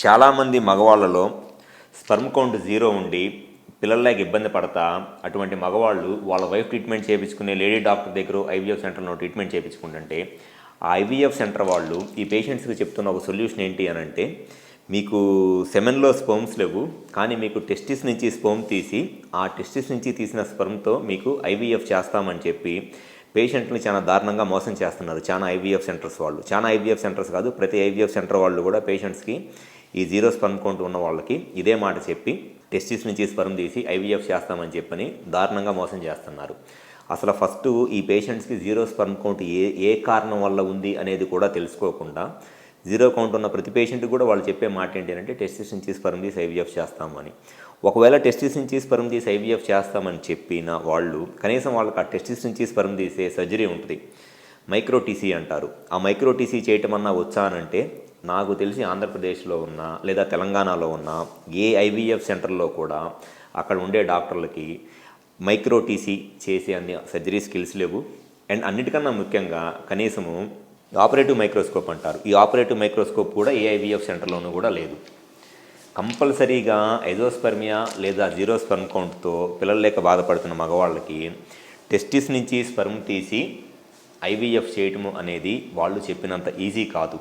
చాలామంది మగవాళ్ళలో sperm count zero ఉండి పిల్లలకి ఇబ్బంది పడతా అటువంటి మగవాళ్ళు వాళ్ళ వైఫ్ ట్రీట్మెంట్ చేయించుకునే లేడీ డాక్టర్ దగ్గర ఐవీఎఫ్ సెంటర్లో ట్రీట్మెంట్ చేయించుకుంటుంటే ఆ ఐవీఎఫ్ సెంటర్ వాళ్ళు ఈ పేషెంట్స్కి చెప్తున్న ఒక సొల్యూషన్ ఏంటి అని అంటే మీకు సెమెన్లో స్పర్మ్స్ లేవు కానీ మీకు టెస్టిస్ నుంచి స్పర్మ్ తీసి ఆ టెస్టిస్ నుంచి తీసిన స్పర్మ్తో మీకు ఐవీఎఫ్ చేస్తామని చెప్పి పేషెంట్ని చాలా దారుణంగా మోసం చేస్తున్నారు చాలా ఐవీఎఫ్ సెంటర్స్ వాళ్ళు. చాలా ఐవీఎఫ్ సెంటర్స్ కాదు ప్రతి ఐవీఎఫ్ సెంటర్ వాళ్ళు కూడా పేషెంట్స్కి ఈ జీరో స్పర్మ్ కౌంట్ ఉన్న వాళ్ళకి ఇదే మాట చెప్పి టెస్టిస్ నుంచి స్పర్మ్ తీసి ఐవీఎఫ్ చేస్తామని చెప్పని దారుణంగా మోసం చేస్తున్నారు. అసలు ఫస్ట్ ఈ పేషెంట్స్కి జీరో స్పర్మ్ కౌంట్ ఏ ఏ కారణం వల్ల ఉంది అనేది కూడా తెలుసుకోకుండా జీరో కౌంట్ ఉన్న ప్రతి పేషెంట్ కూడా వాళ్ళు చెప్పే మాట ఏంటంటే టెస్టిస్ నుంచి స్పర్మ్ తీసి ఐవీఎఫ్ చేస్తామని. ఒకవేళ టెస్టిస్ నుంచి స్పర్మ్ తీసి ఐవీఎఫ్ చేస్తామని చెప్పిన వాళ్ళు కనీసం వాళ్ళకి ఆ టెస్టిస్ నుంచి స్పర్మ్ తీసే సర్జరీ ఉంటుంది. మైక్రో టీసీ అంటారు. ఆ మైక్రో టీసీ చేయటం అన్నా వచ్చా అనంటే నాకు తెలిసి ఆంధ్రప్రదేశ్లో ఉన్న లేదా తెలంగాణలో ఉన్న ఏ ఐవీఎఫ్ సెంటర్లో కూడా అక్కడ ఉండే డాక్టర్లకి మైక్రో టీసీ చేసే అన్ని సర్జరీ స్కిల్స్ లేవు. అండ్ అన్నిటికన్నా ముఖ్యంగా కనీసము ఆపరేటివ్ మైక్రోస్కోప్ అంటారు. ఈ ఆపరేటివ్ మైక్రోస్కోప్ కూడా ఏఐవీఎఫ్ సెంటర్లోనూ కూడా లేదు. కంపల్సరీగా ఎజోస్పర్మియా లేదా జీరో స్పర్మ్ కౌంట్తో పిల్లలు లేక బాధపడుతున్న మగవాళ్ళకి టెస్టిస్ నుంచి స్పర్మ్ తీసి ఐవీఎఫ్ చేయటము అనేది వాళ్ళు చెప్పినంత ఈజీ కాదు.